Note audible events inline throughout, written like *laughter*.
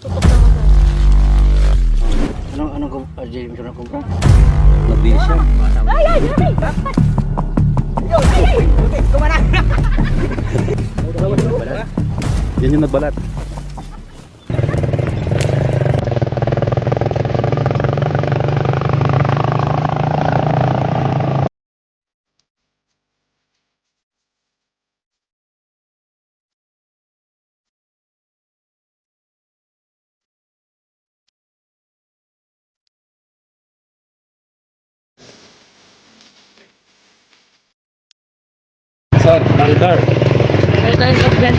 Tutok na ako. Anong, anong, uh, James, anong kumpra? Nabili siya. Ay, ay, ay! Yan yung nagbalat. Event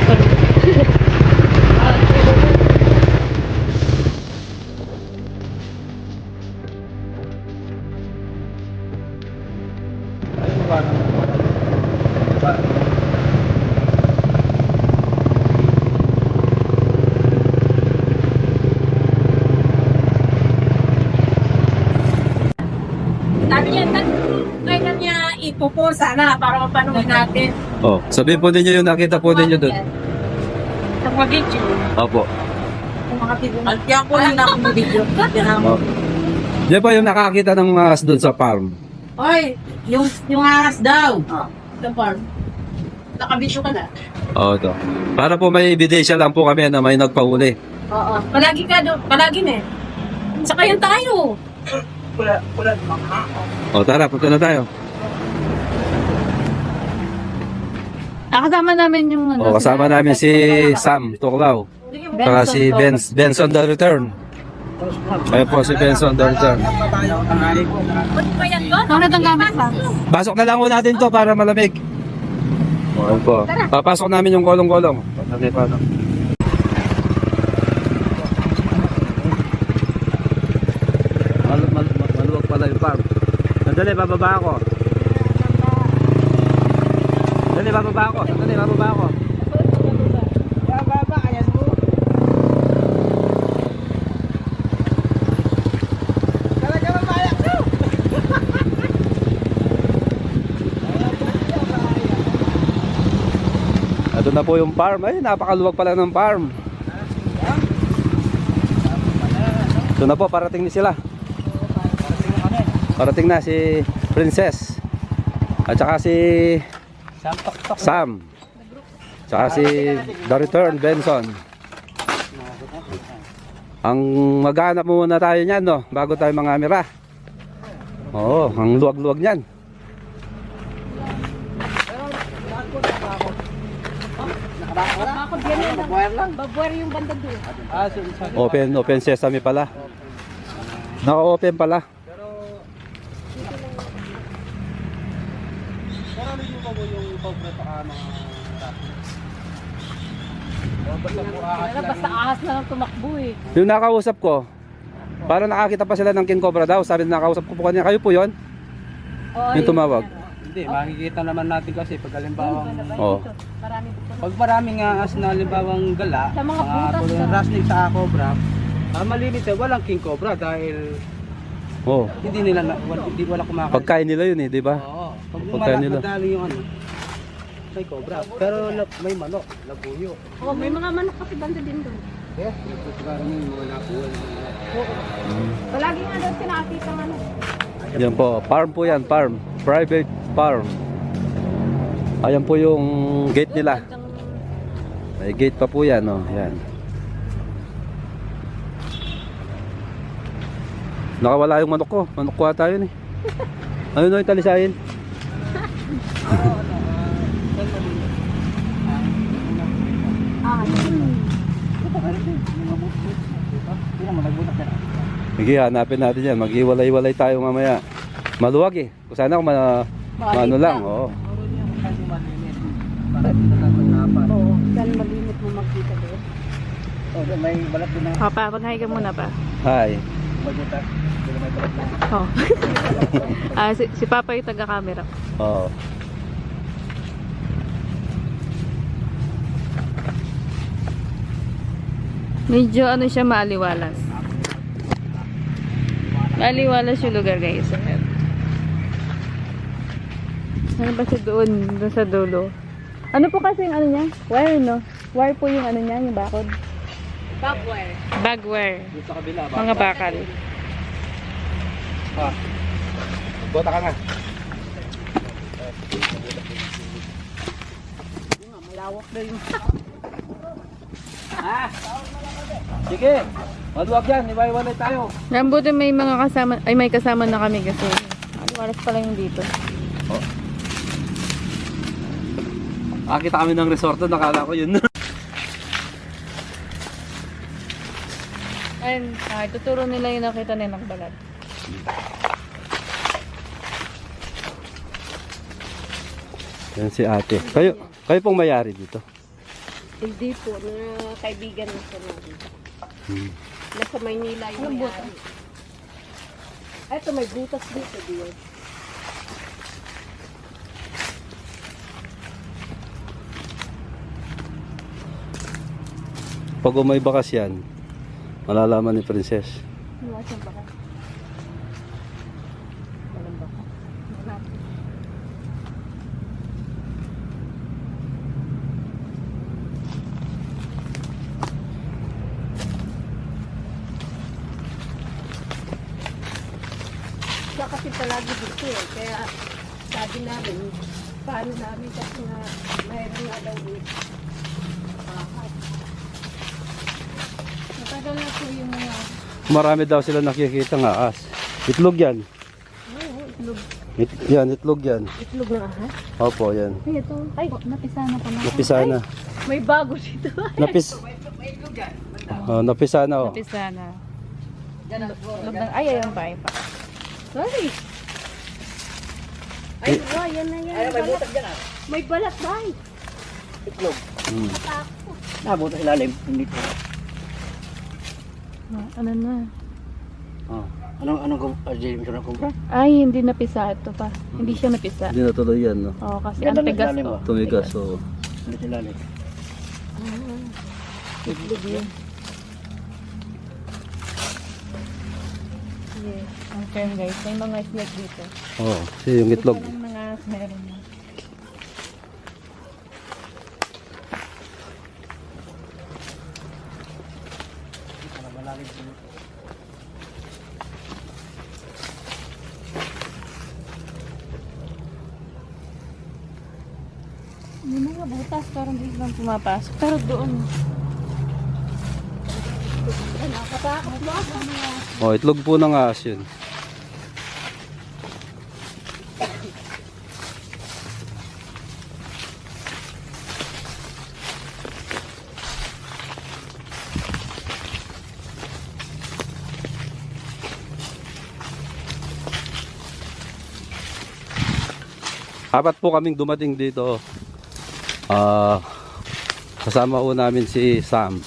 ko. Sabi niya, kailan niya ipupo sana para mapanood natin. Oh, sabihin po ninyo yung nakita po ninyo doon. Sa mga video. Opo. Sa mga video. Kaya po lang na akong video. Yan ang- Oh. Yan po yung nakakita ng mga aras doon sa farm. Oy, yung, yung aras daw. Sa farm. Nakabisyo ka na. Oo, ito. Para po may ebidensya lang po kami na may nagpahuli. Oo. Palagi ka doon. Palagi na eh. Saka yun tayo. O, tara, punta na tayo. Ah, kasama namin yung ano. O, kasama namin si Sam Tuklaw. Saka si ben, Benson the Return. Ayun po si Benson the Return. Ano itong gamit pa? Pasok na lang po natin to para malamig. O, ayun po. Papasok namin yung kolong-kolong. Patagay pa, no? Mal mal mal- maluwag pala yung farm. Sandali, bababa ako. Sandali, bababa ako. Sandali, bababa ako. Ito na po yung farm. Ay, napakaluwag pala ng farm. Ito na po, parating na sila. Parating na si Princess. At saka si Sam. Saka si The Return Benson. Ang maghanap muna tayo niyan, no? Bago tayo mga camera. Oo, ang luwag-luwag niyan. Babuwer yung banda doon. Open, open sesame pala. Naka-open pala. Basta ahas na lang tumakbo eh. Yung nakausap ko, parang nakakita pa sila ng King Cobra daw. Sabi na nakausap ko po kanina, kayo po yon Yung tumawag. Hindi, makikita naman natin kasi pag halimbawa, Oo. Marami po. pag maraming ahas na halimbawang gala, Sa mga mga butas tulad ng na. wrestling sa cobra, ah, malinis eh, walang king cobra dahil Oh. hindi nila, na, wala, hindi wala kumakain. Pagkain nila yun eh, di ba? Oo, pag Pagkain nila. madali yung ano, may cobra. Pero may manok, labuyo. Oh, may mga manok kasi banda din doon. Eh, parang yung mga labuyo. Palagi nga daw sinakita ng ano. Yan po, farm po yan, farm. Private farm. Ayan po yung gate nila. May gate pa po yan, oh. Yan. Nakawala yung manok ko. Manok ko ata yun eh. Ano na yung talisayin? Sige, hanapin natin yan. Maghiwalay-walay tayo mamaya. Maluwag eh. Kung sana kung ma, ano lang, oo. Oo, saan malimit mo magkita doon? Oh, may balat din na Papa, mag-hi ka muna pa. Hi. Oh. *laughs* ah, si, si Papa yung taga-camera. Oo. Medyo ano siya maaliwalas. Maaliwalas yung lugar guys. Ano ba siya doon? Doon sa dulo. Ano po kasi yung ano niya? Wire, no? Wire po yung ano niya, yung bakod. Bagware. Bagware. Dito sa kabila. Mga bakal. Ah. Bota ka nga. Malawak na yung... Ah! Sige. Maluwag yan. Iwa-iwalay tayo. Rambutin may mga kasama, ay may kasama na kami kasi. Ano oras pa lang yung dito. Nakakita kami ng resort doon. Nakala ko yun. *laughs* Ayun, ah, tuturo nila yung nakita nilang balat. Yan si ate. Kayo, kayo pong mayari dito. Hindi po, na kaibigan na siya namin. Hmm. Nasa Maynila yung may Ay, ito may butas dito, diyan. Pag umay bakas yan, malalaman ni Princess. Ano siyang bakat? Walang bakat. Siya kasi palagi dito eh. Kaya sabi namin, paano namin kasi nga mayroon nga daw dito. Matagal na po yung mga Marami daw sila nakikita nga as. Itlog yan. Oo, itlog. It, yan, itlog yan. Itlog ng ahas. Opo, yan. Ay, ito. Ay, napisa na pala. Napisa na. may bago dito. *laughs* Napis. Oh, napisa na oh. Napisa na. Loob ng, ay, ayun pa, ayun pa. Sorry. Ay, wow, yan na yan. Ay, may butas dyan ah. May balat ba? Hmm. Nabuto ilalim. Hindi po. Ah, ano na? Oh. Anong, anong, kum- ah, James, anong kumpra? Ay, hindi napisa. Ito pa. Hindi siya napisa. Hindi natuloy yan, no? Oo, kasi ang ng tigas to. oh. Tumigas, so. Hindi ilalim. Itlog yun. Yes. Ang firm guys. May mga snake dito. Oh, kasi yung itlog. Walang mga meron na. May mga butas, lang pumapasok. Pero doon. Oh, itlog po ng ahas yun. Apat po kaming dumating dito. Ah, kasama po namin si Sam.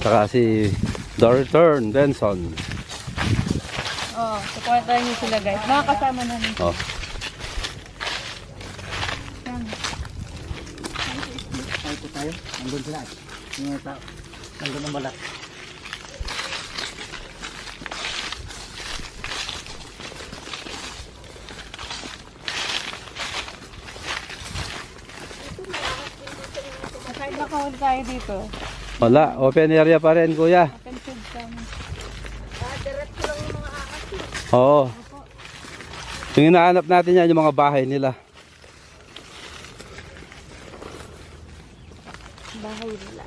Saka si Dorotern Benson. Oh, supportahan niyo sila guys. Mga kasama namin. Oh. Po tayo. Nandun sila. Nandun ang balat. Nakawal tayo dito. Wala, open area pa rin, kuya. Open field kami. Oo. Yung hinahanap natin yan, yung mga bahay nila. Bahay nila.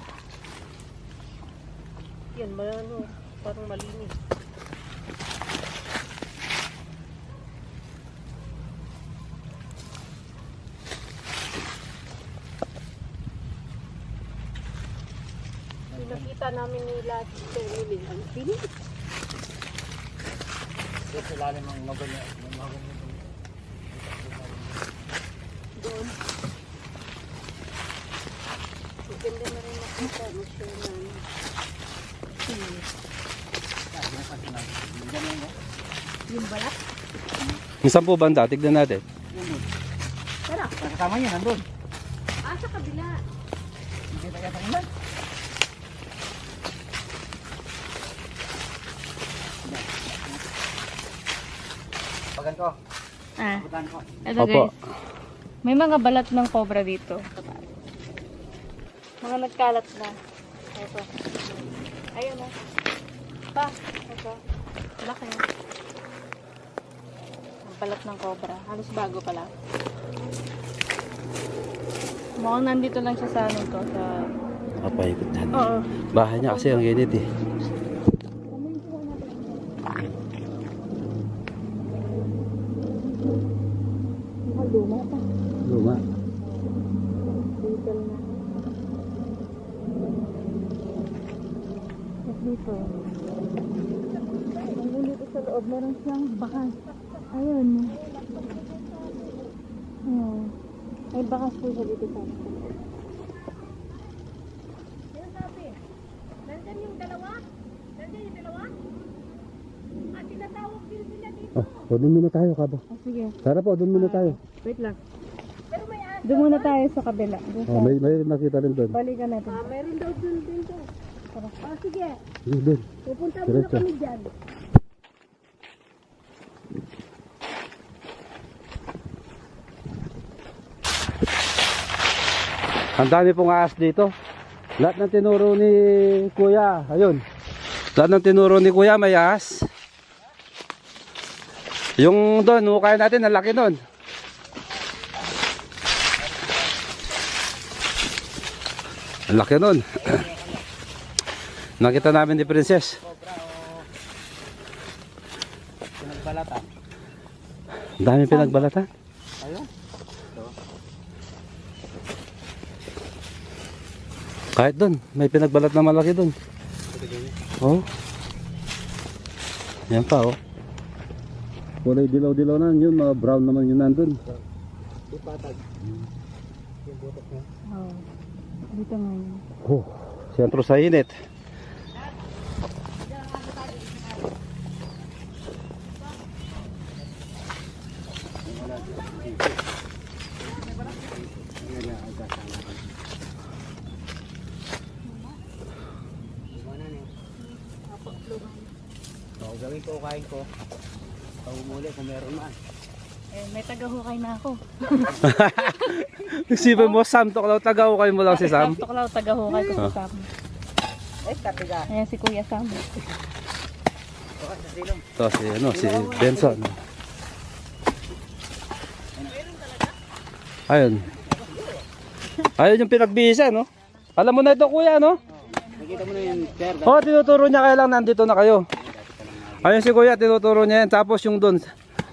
Yan, ano, parang malinis. Yung Nakita namin nila dito Ang pinis. Yung ilalim ng novel niya. ng novel niya. doon. Maganda na rin nakita mo siya namin. Yung balat? Yung sampu banda, tignan natin. Tara. Kasama niya, nandun. Ah, sa kabila. Hindi tayo sa Pagan ko. Ah, Pagan ko. ito Opo. guys. May mga balat ng cobra dito. Mga nagkalat na. Ito. Ayun na. Pa. Ito. Laki. Ang balat ng cobra. Halos bago pa lang. Mukhang nandito lang siya sa ano to. Sa... Nakapaikot na. Oo. Bahay niya kasi ang init eh. Luma pa. Luma. Dito na. Tapos dito. Hanggang dito sa loob, meron siyang bakas. Ayun. Oh. May bakas po siya dito sa loob. Nandyan yung dalawa? Nandyan yung dalawa? At tinatawag din sila Oh, so doon muna tayo kabo. Ah, sige. Tara po, doon muna tayo. Wait lang. Pero may aso. Doon muna tayo sa kabila. Doon. Oh, may, may nakita rin doon. Balikan natin. Ah, meron daw dun dito. Ah, sige. Doon, doon. Pupunta muna Diretso. kami dyan. Ang dami pong ahas dito. Lahat ng tinuro ni Kuya, ayun. Lahat ng tinuro ni Kuya may ahas. Yung doon, hukay natin, ang laki doon. Ang laki doon. *clears throat* Nakita namin ni Princess. Pinagbalatan. Ang dami pinagbalatan. Ayun. Kahit doon, may pinagbalat na malaki doon. Oh. Yan pa oh. Kulay dilaw-dilaw na yun, mga brown naman yun nandun. Di patag. Yung butok niya. Oh. Dito ngayon. Oh, sentro sa init. Oo, gawin ko, kain ko. Pahumuli kung meron man. Eh, may tagahukay na ako. *laughs* Isipin mo, Sam, tuklaw tagaw kayo mo lang si Sam. Sakto ko lang tagahukay ko sa Sam. Eh, kapiga. Ayan si Kuya Sam. Ito si, ano, si Benson. Ayun. Ayun yung pinagbihisa, no? Alam mo na ito, kuya, no? Nakita mo na yung chair. Oo, oh, tinuturo niya kaya lang nandito na kayo. Ayun si kuya, tinuturo niya yan. Tapos yung doon,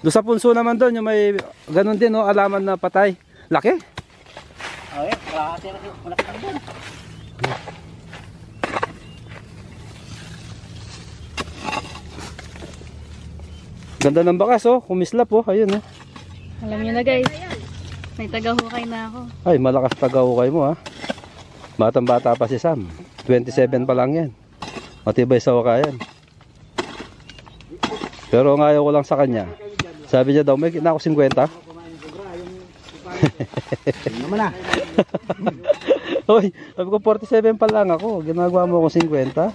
doon sa punso naman doon, yung may ganun din, no? Alaman na patay. Laki. Eh, kalahati na yung malaki na doon. Ganda ng bakas, oh. Kumislap, oh. Ayun, oh. Alam niyo na guys. May tagahukay na ako. Ay, malakas tagahukay mo, ha. Batang bata pa si Sam. 27 pa lang yan. Matibay sa wakayan. Pero ang ayaw ko lang sa kanya. Sabi niya daw, may kina ako 50. Yun naman ah. Hoy, sabi ko 47 pa lang ako. Ginagawa mo akong 50.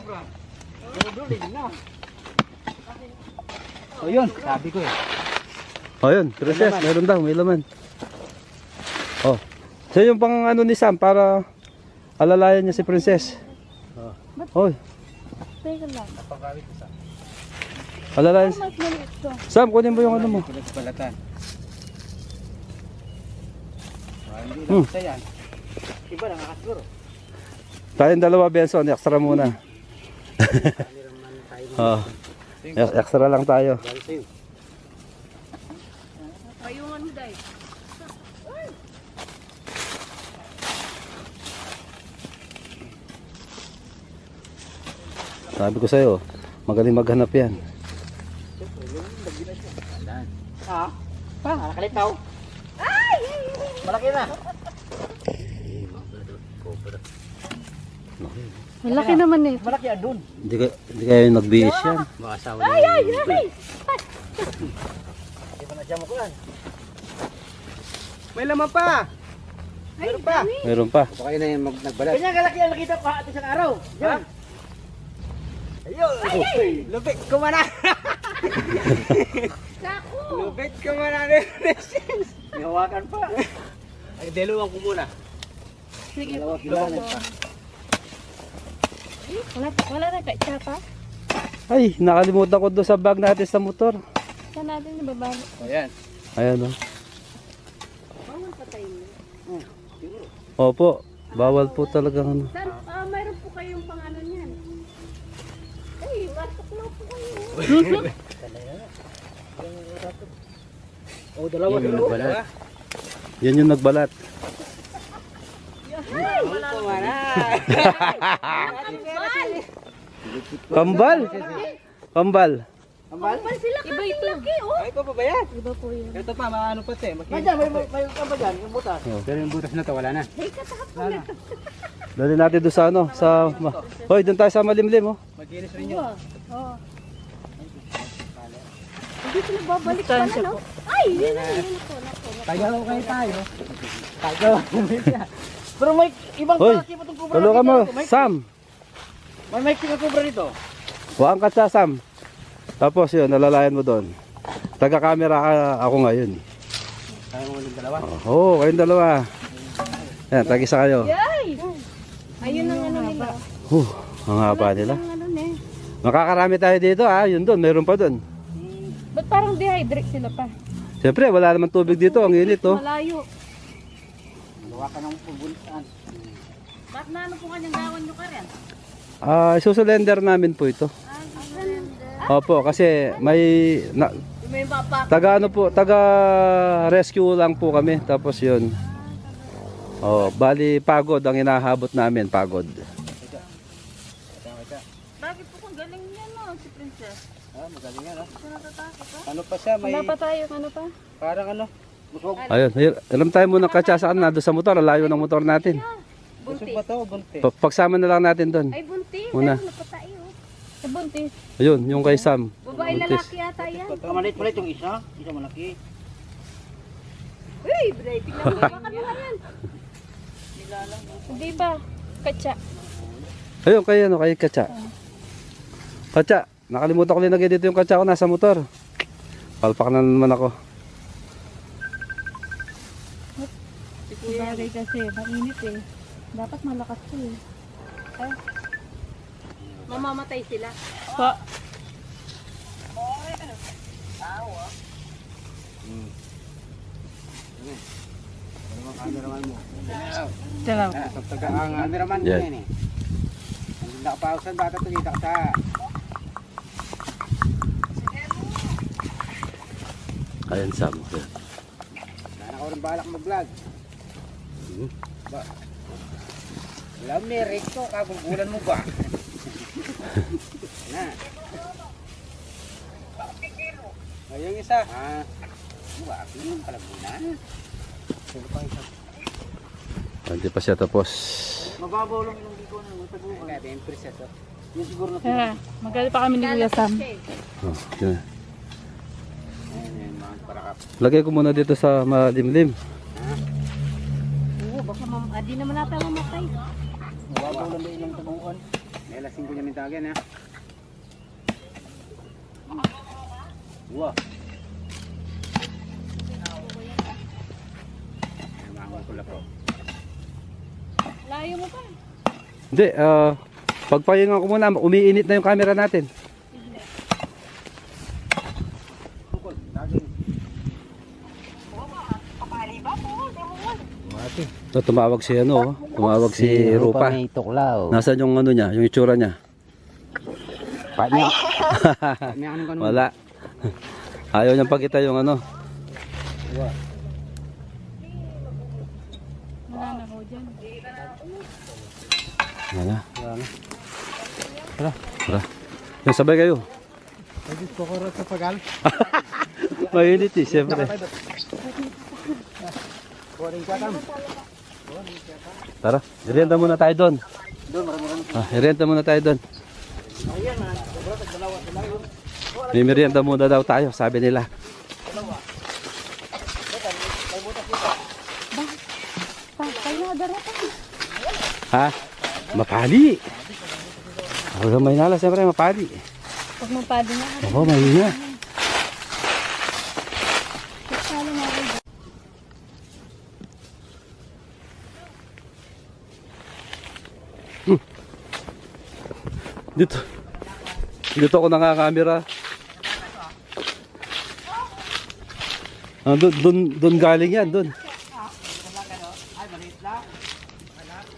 O yun, sabi ko eh. O yun, princess, meron daw, may laman. Oh. So yung pang ano ni Sam para alalayan niya si princess. Hoy, Teka lang. Sa alalayan. Sam, kunin mo yung ano mo. pinagbalatan. Ah, hindi Hmm. lang isa yan. Iba nakakasiguro. Tayong dalawa, Benson, extra muna. *laughs* Oh. Ex- Extra lang tayo. Payungan mo dahil. Sabi ko sa'yo, magaling maghanap yan. Nakakalitaw. Ay! Malaki na. Malaki naman eh. Malaki yan dun. Hindi, ka, hindi kayo nagbihis yan. Mga asawa ay, ay, ay! Hindi pa nadyan mo ko yan. May laman pa! Meron pa! Meron pa. Baka yun na yung mag nagbalat. Kanya kalaki ang nakita ko at isang araw. Yan. Ayun! Ay, Lupit ko *laughs* Lupit ko man na! May hawakan pa. Ay, dalawang ko muna. Sige po. Dalawa kilo. Wala, wala na kay Chapa. Ay, nakalimutan ko doon sa bag natin sa motor. Saan natin nababalo? Ayan. Ayan o. Bawal patayin mo. Opo, bawal po talaga ano. Saan, ah, mayroon po kayong pangalan yan. Ay, masok na po kayo. *laughs* Oh, dalawa. Yung dalawa. nagbalat. Yan yung nagbalat. Kambal! Kambal! Ambal? sila Iba ito. laki, oh. Ay, pa ba yan? Iba po yun. Ito pa, maano pa te. May dyan, may, may, may kamba dyan, yung butas. Pero yung butas na to, wala na. Hey, katapon. Dali natin doon sa ano, sa... Hoy, doon tayo sa malimlim oh. Maginis rin yun. Oo. Hindi sila babalik pala, no? Ay, yun na, yun ako, nako. Tagaw kayo tayo. Tagaw. Pero may ibang Hoy, klase pa itong kubra. Tulungan dito. mo, May, Sam! may mic na kubra dito. Huwag ka sa Sam. Tapos yun, nalalayan mo doon. Taga-camera ka ako ngayon. Tayo mo ulit dalawa. Oo, oh, kayong dalawa. Yan, tag-isa kayo. Yay! Ayun ang ano nila. Huh, ang haba nila. Ang ano na eh. Makakarami tayo dito ha, yun doon, mayroon pa doon. Ba't parang dehydrate sila pa? Siyempre, wala naman tubig dito, ang init oh. Malayo. Gawa ka ng pubuntaan. Ba't na ano po kanyang gawan nyo ka rin? Ah, isusulender namin po ito. Opo, kasi may na, May mapa. taga ano po, taga rescue lang po kami. Tapos yun. Oh, bali pagod ang inahabot namin, pagod. Bakit po kung galing niya no, si Princess? Ah, magaling yan, no? Natatakot ha? Ano pa siya, may Wala pa tayo, ano pa? parang ano. Busog. Ayun, ayun. alam tayo muna katsasaan na doon sa motor, layo ng motor natin. Busog ba to o bunti? Pa- Pagsama na lang natin doon. Ay, buntis. Muna. Ay, napatay, oh. Sa buntis. Ayun, yung kay Sam. Babae Buntis. lalaki yata yan. Kamalit pala itong isa. Isa malaki. Uy, Bray, tingnan mo. Baka na yan. Hindi ba? Katsa. Ayun, kay ano, kay Katsa. Katsa, nakalimutan ko linagay dito yung katsa ko nasa motor. Palpak na naman ako. Bagay kasi, mainit eh. Dapat malakas to eh. Mamamatay sila. Pa. Ano ang cameraman mo? Tara. Ah, Taga ang cameraman mo Yan. eh. Hindi nakapausan bata to dito sa Ayan, Sam. Ayan. Sana ka rin balak mag-vlog. Ba? Wala merit ko, kagugulan mo ba? *laughs* na. O, yung isa. Ah. Ba, yun pala muna. Sino pa isa? Hindi pa siya tapos. Mababaw lang yung dito na magtaguan. Kaya, yung preset. oh. Yung siguro na *laughs* magali pa kami ni Kuya Sam. Oh, yun. Ayan, yan, mga parakap. Lagay ko muna dito sa malimlim. Oo, baka mam ah, di naman natin mamatay. Mababaw lang ba ilang taguan? May lasing ko niya mintagan ha. Po. Layo mo pa. Hindi, ah, pagpahinga ko muna, umiinit na yung camera natin. So, tumawag si ano, tumawag si Rupa. tuklaw. Nasaan yung ano niya, yung itsura niya? Pa niya. May anong ganun. Wala. Ayaw niyang pakita yung ano. Wala na. Tara. Yung sabay kayo. Pwede ko ko sa pagal. Mainit eh, siyempre. Kuring ka tam. Tara, irenta muna tayo doon. Doon, marami-marami. Ah, irenta muna tayo doon. May merienda muna daw tayo, sabi nila. Daratan. Ha? Mapali. Ako sa Maynala, siyempre mapali. Pag mapado na. Oo. Kasalo na ako. Dito. Dito ako nakakamera. Ah, doon, doon, doon galing yan, doon.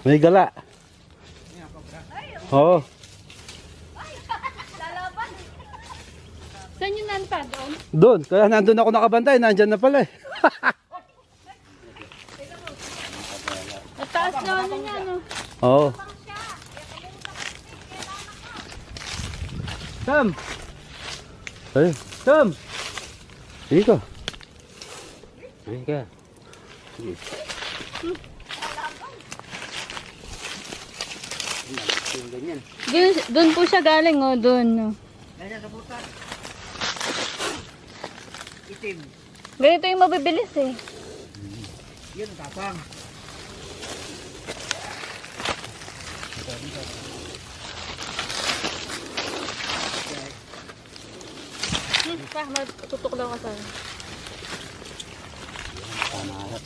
May gala. Oo. Saan yun nanpa? Doon? Doon. Kaya nandun ako nakabantay. Nandyan na pala eh. At taas na ano niya, no? Oo. Sam! Ayun. Sam! Sige ka. Sige ka. Ganyan. Doon, doon po siya galing, oh. Doon, no? Ganyan sa butas. Itim. Ganito yung mabibilis, eh. Yun ang tapang. Hmm, pa, matutok lang ka sa'yo. Panaharap.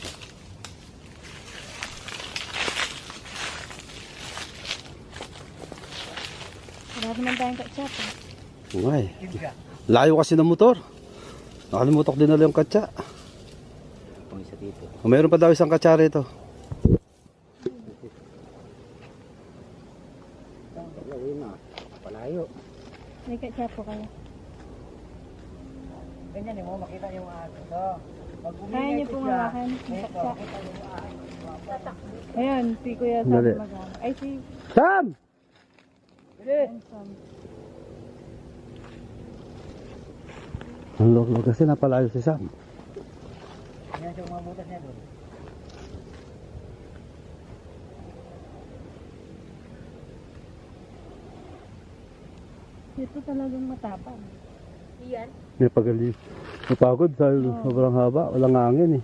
Wala naman tayong katsap. Ngay. Layo kasi ng motor. Nakalimutok din na yung katsa. Mayroon pa daw isang katsa rito. Gawin na. Palayo. May katsap po kayo. Ganyan eh, mo makita yung ato. So, pag Kaya niyo pong hawakan. May katsa. Ayan, si Kuya Sam Dali. mag Ay, si Sam! Sam. Ang log kasi napalayo si Sam. Yan siya mga butas niya doon. Ito talagang matapang. Iyan? May pagali. Napagod sa sobrang haba. Walang hangin eh.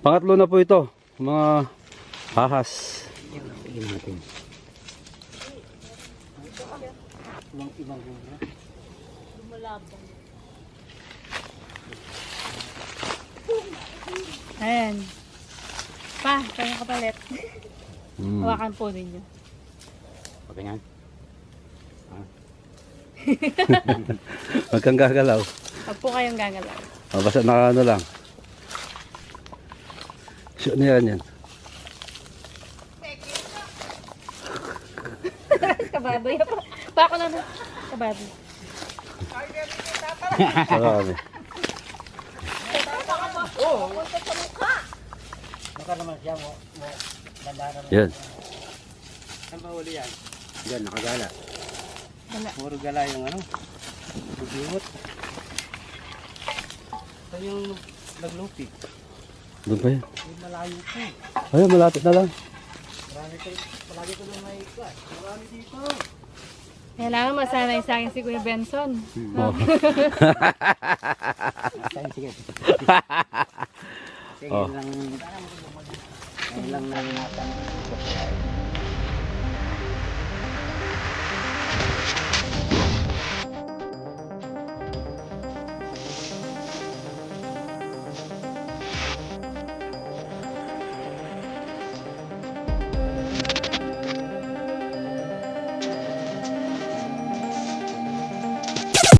Pangatlo na po ito. Mga ahas. Tingin natin. Ibang ibang butas. Lumalabang. Ayan. Pa, kaya kapalit. Mm. Hawakan po ninyo. Pag ganyan. *laughs* Huwag kang gagalaw. Huwag po kayong gagalaw. Ah, basta naka ano lang. Shoot na yan yan. *laughs* Kababoy. Pa, pa ako na na. Kababoy. Marami. Baka naman siya mo. Yan. Saan ba huli yan? Yan, nakagala. Wala. Puro gala yung ano. Bugiwot. Ito yung naglupit. Doon pa yan. Malayo po. Ayun, malapit na lang. Marami ko, palagi ko doon may iklas. Marami dito. Kailangan masanay sa akin si Kuya Benson. Oh. *laughs* Sige, sige. *laughs* Sige Oh. lang. Sige lang na natin.